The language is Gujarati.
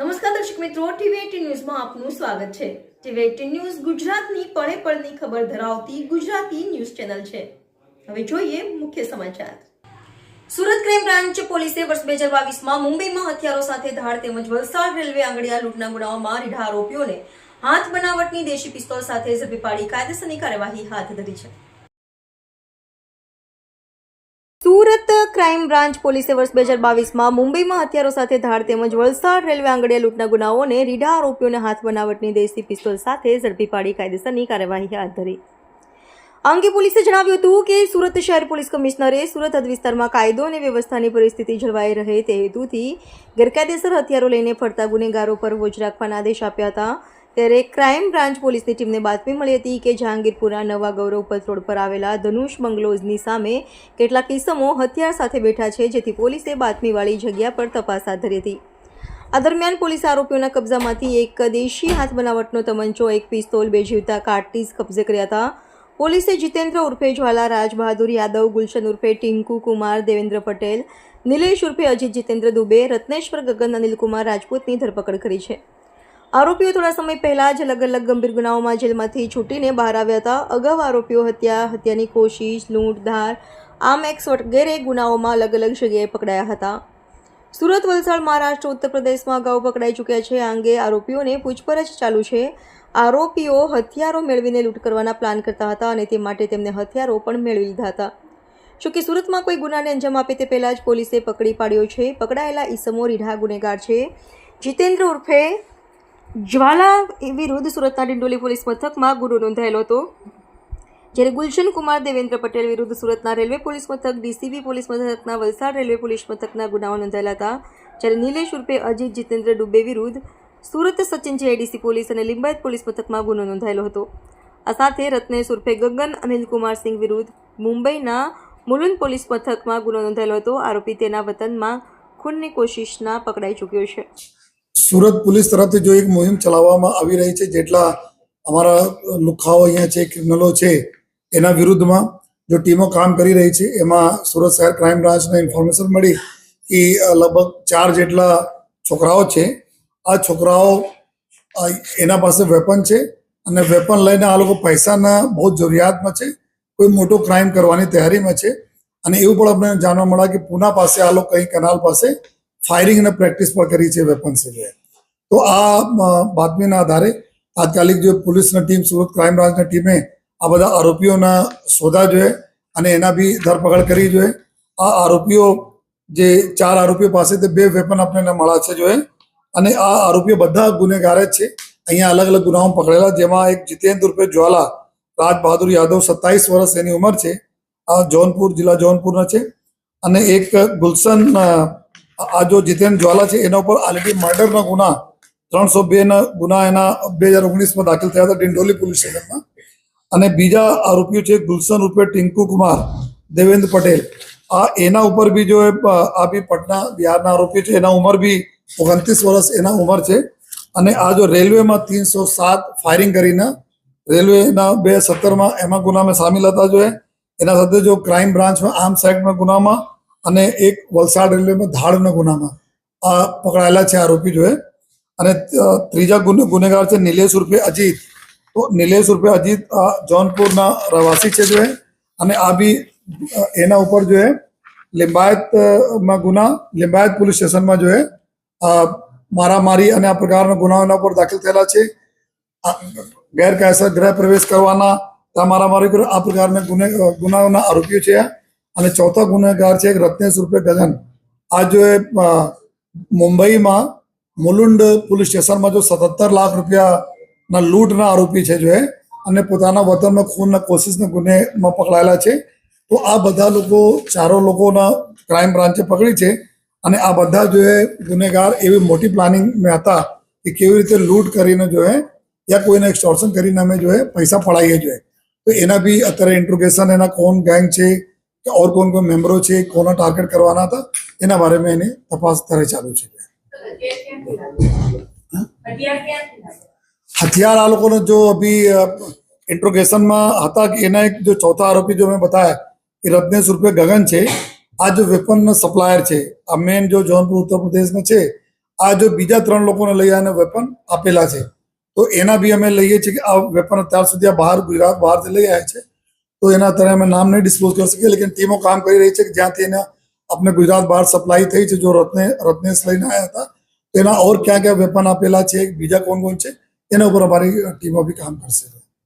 નમસ્કાર દર્શક મિત્રો, ટીવી ન્યૂઝમાં આપનું સ્વાગત છે. ટીવી ન્યૂઝ ગુજરાતની પળે પળની ખબર ધરાવતી ગુજરાતી ન્યૂઝ ચેનલ છે. હવે જોઈએ મુખ્ય સમાચાર. સુરત ક્રાઇમ બ્રાન્ચ પોલીસે વર્ષ બે હજાર બાવીસમાં મુંબઈમાં હથિયારો સાથે ધાડ તેમજ વલસાડ રેલવે આંગડિયા લૂંટના ગુનાઓમાં રીઢા આરોપીઓને હાથ બનાવટની દેશી પિસ્તોલ સાથે ઝડપી પાડી કાયદેસરની કાર્યવાહી હાથ ધરી છે. ક્રાઇમ બ્રાન્ચ પોલીસે વર્ષ બે હજાર બાવીસમાં મુંબઈમાં હથિયારો સાથે ધાડ તેમજ વલસાડ રેલવે આંગડિયા લૂંટના ગુનાઓને રીઢા આરોપીઓને હાથ બનાવટની દેશી પિસ્તોલ સાથે ઝડપી પાડી કાયદેસરની કાર્યવાહી હાથ ધરી. આ અંગે પોલીસે જણાવ્યું હતું કે સુરત શહેર પોલીસ કમિશનરે સુરત હદ વિસ્તારમાં કાયદો અને વ્યવસ્થાની પરિસ્થિતિ જળવાઈ રહે તે હેતુથી ગેરકાયદેસર હથિયારો લઈને ફરતા ગુનેગારો પર વોજ રાખવાના આદેશ આપ્યા હતા. ત્યારે ક્રાઇમ બ્રાન્ચ પોલીસની ટીમને બાતમી મળી હતી કે જહાંગીરપુરા નવા ગૌરવ પથ રોડ પર આવેલા ધનુષ બંગલોઝની સામે કેટલાક કિસ્સમો હથિયાર સાથે બેઠા છે, જેથી પોલીસે બાતમીવાળી જગ્યા પર તપાસ હાથ ધરી હતી. આ દરમિયાન પોલીસે આરોપીઓના કબજામાંથી એક દેશી હાથ બનાવટનો તમંચો, એક પિસ્તોલ, બે જીવતા કાર્ટીઝ કબજે કર્યા હતા. પોલીસે જીતેન્દ્ર ઉર્ફે જ્વાલા રાજ બહાદુર યાદવ, ગુલશન ઉર્ફે ટિંકુ કુમાર, દેવેન્દ્ર પટેલ, નિલેશ ઉર્ફે અજીત જીતેન્દ્ર દુબે, રત્નેશ્વર ગગન, અનિલકુમાર રાજપૂતની ધરપકડ કરી છે. આરોપીઓ થોડા સમય પહેલાં જ અલગ અલગ ગંભીર ગુનાઓમાં જેલમાંથી છૂટીને બહાર આવ્યા હતા. અગાઉ આરોપીઓ હત્યા, હત્યાની કોશિશ, લૂંટ, ધાર, આમ એક્સ વગેરે ગુનાઓમાં અલગ અલગ જગ્યાએ પકડાયા હતા. સુરત, વલસાડ, મહારાષ્ટ્ર, ઉત્તર પ્રદેશમાં અગાઉ પકડાઈ ચૂક્યા છે. આ અંગે આરોપીઓને પૂછપરછ ચાલુ છે. આરોપીઓ હથિયારો મેળવીને લૂંટ કરવાના પ્લાન કરતા હતા અને તે માટે તેમને હથિયારો પણ મેળવી લીધા હતા. જો કે સુરતમાં કોઈ ગુનાને અંજામ આપે તે પહેલાં જ પોલીસે પકડી પાડ્યો છે. પકડાયેલા ઈસમો રીઢા ગુનેગાર છે. જીતેન્દ્ર ઉર્ફે જ્વાલા વિરુદ્ધ સુરતના ડિંડોલી પોલીસ મથકમાં ગુનો નોંધાયેલો હતો. જ્યારે ગુલશન કુમાર દેવેન્દ્ર પટેલ વિરુદ્ધ સુરતના રેલવે પોલીસ મથક, ડીસીબી પોલીસ મથકના વલસાડ રેલવે પોલીસ મથકના ગુનાઓ નોંધાયેલા હતા. જ્યારે નિલેશ ઉર્ફે અજીત જીતેન્દ્ર ડુબે વિરુદ્ધ સુરત સચિન જીઆઈડીસી પોલીસ અને લિંબાયત પોલીસ મથકમાં ગુનો નોંધાયેલો હતો. આ સાથે રત્નેશ ઉર્ફે ગગન અનિલકુમાર સિંહ વિરુદ્ધ મુંબઈના મુલુંદ પોલીસ મથકમાં ગુનો નોંધાયેલો હતો. આરોપી તેના વતનમાં ખૂનની કોશિશના પકડાઈ ચૂક્યો છે. સુરત પોલીસ તરફથી જો એક મુહિમ ચલાવવામાં આવી રહી છે, જેટલા અમારા લુખાઓ અહીંયા છે, ક્રિમિનલો છે, એના વિરુદ્ધમાં જો ટીમો કામ કરી રહી છે, એમાં સુરત શહેર ક્રાઇમ બ્રાન્ચને ઇન્ફોર્મેશન મળી કે લગભગ ચાર જેટલા છોકરાઓ છે. આ છોકરાઓ એના પાસે વેપન છે અને વેપન લઈને આ લોકો પૈસાના બહુ જરૂરિયાતમાં છે. કોઈ મોટો ક્રાઇમ કરવાની તૈયારીમાં છે. અને એવું પણ અમને જાણવા મળ્યા કે પૂના પાસે આ લોકો કંઈ કેનાલ પાસે ફાયરિંગ અને પ્રેક્ટિસ પણ કરી છે વેપન જે. તો આ બાતમીના આધારે તાત્કાલિક જે પોલીસની ટીમ, સુરત ક્રાઇમ બ્રાન્ચની ટીમે આ બધા આરોપીઓના શોધા જોઈએ અને એના બી ધરપકડ કરી જોઈએ આ આરોપીઓ જે ચાર આરોપીઓ પાસેથી બે વેપન આપણને મળ્યા છે જોઈએ અને આ આરોપીઓ બધા ગુનેગાર જ છે. અહીંયા અલગ અલગ ગુનાઓ પકડેલા, જેમાં એક જીતેન્દ્ર રૂપે જ્વાલા, રાજ બહાદુર યાદવ સત્તાવીસ વર્ષ એની ઉંમર છે. આ જૌનપુર, જિલ્લા જૌનપુરના છે. અને એક ગુલશન આ જો જીતેન્દ્ર જ્વાલા છે, એના ઉપર ઓલરેડી મર્ડરના ગુના, ત્રણસો બે ના ગુના એના બે હજાર ઓગણીસમાં દાખલ થયા હતા ડિંડોલી પોલીસ સ્ટેશનમાં. અને બીજા આરોપીઓ છે ગુલશન રૂપે ટિંકુ કુમાર, દેવેન્દ્ર પટેલ. આ એના ઉપર બી જો આ બી પટના બિહારના આરોપીઓ છે, એના ઉંમર બી ઓગણત્રીસ વર્ષ એના ઉંમર છે. અને આ જો રેલવેમાં ત્રણસો સાત ફાયરિંગ કરીને, રેલવેના બે સત્તરમાં એમાં ગુનામાં સામેલ હતા જો એના સાથે જો ક્રાઇમ બ્રાન્ચમાં આર્મ એક્ટના ગુનામાં અને એક વલસાડ રેલવેમાં ધાડના ગુનામાં આ પકડાયેલા છે આરોપી જોએ અને ત્રીજા ગુને ગુનેગાર છે નિલેશ ઉર્ફે અજીત તો નિલેશ ઉર્ફે અજીત જૌનપુરના રહેવાસી છે જો એ. અને આ બી એના ઉપર જોએ એ લિંબાયત અ, માં ગુના લિંબાયત પોલીસ સ્ટેશનમાં જોએ મારામારી અને આ પ્રકારના ગુનાઓના ઉપર દાખલ થયેલા છે ગેરકાયદેસર ગૃહ પ્રવેશ કરવાના ત્યાં મારામારી આ પ્રકારના ગુને ગુનાઓના આરોપીઓ છે આ. અને ચોથા ગુનેગાર છે રત્નેશ રૂપે ગગન આ જો મુંબઈમાં મુલુંડ પોલીસ સ્ટેશનમાં જો સત્તર લાખ રૂપિયાના લૂંટના આરોપી છે જો એ, અને પોતાના વતનમાં ખૂનના, કોશિશના ગુનેમાં પકડાયેલા છે, તો આ બધા લોકો, ચારો લોકોના ક્રાઇમ બ્રાન્ચે પકડી છે, અને આ બધા જો એ ગુનેગાર એવી મોટી પ્લાનિંગ મેં હતા કે કેવી રીતે લૂંટ કરીને જો એ, યા કોઈને એક્સટોર્શન કરીને અમે જો એ પૈસા પડાવીએ જોઈએ તો એના બી અત્યારે ઇન્ટ્રોગેશન એના કોણ ગેંગ છે કે ઓર કોણ કોણ મેમ્બરો છે, કોના ટાર્ગેટ કરવાના હતા, એના બારેમાં એની તપાસ અત્યારે ચાલુ છે. હથિયાર આ લોકોને જો અભી ઇન્ટ્રોગેશનમાં હતા કે એના એક જો ચોથા આરોપી જો મેં બતાયા કે રત્નેશ રૂપે ગગન છે. આ જો વેપન સપ્લાયર છે, આ મેન જો જોનપુર, ઉત્તર પ્રદેશમાં છે, આ જો બીજા ત્રણ લોકોને લઈ આને વેપન આપેલા છે. તો એના બી અમે લઈએ છીએ કે આ વેપન અત્યાર સુધી આ બહાર ગુજરાત બહારથી લઈ આવ્યા છે. તો એના અત્યારે અમે નામ નહીં ડિસ્ક્લોઝ કરી શકીએ, લેકિન ટીમો કામ કરી રહી છે કે જ્યાંથી એના આપણે ગુજરાત બહાર સપ્લાય થઈ છે, જો રત્ને, રત્નેશ લઈને આવ્યા હતા. એના ઓર ક્યાં ક્યાં વેપન આપેલા છે, બીજા કોણ કોણ છે, એના ઉપર અમારી ટીમો બી કામ કરશે.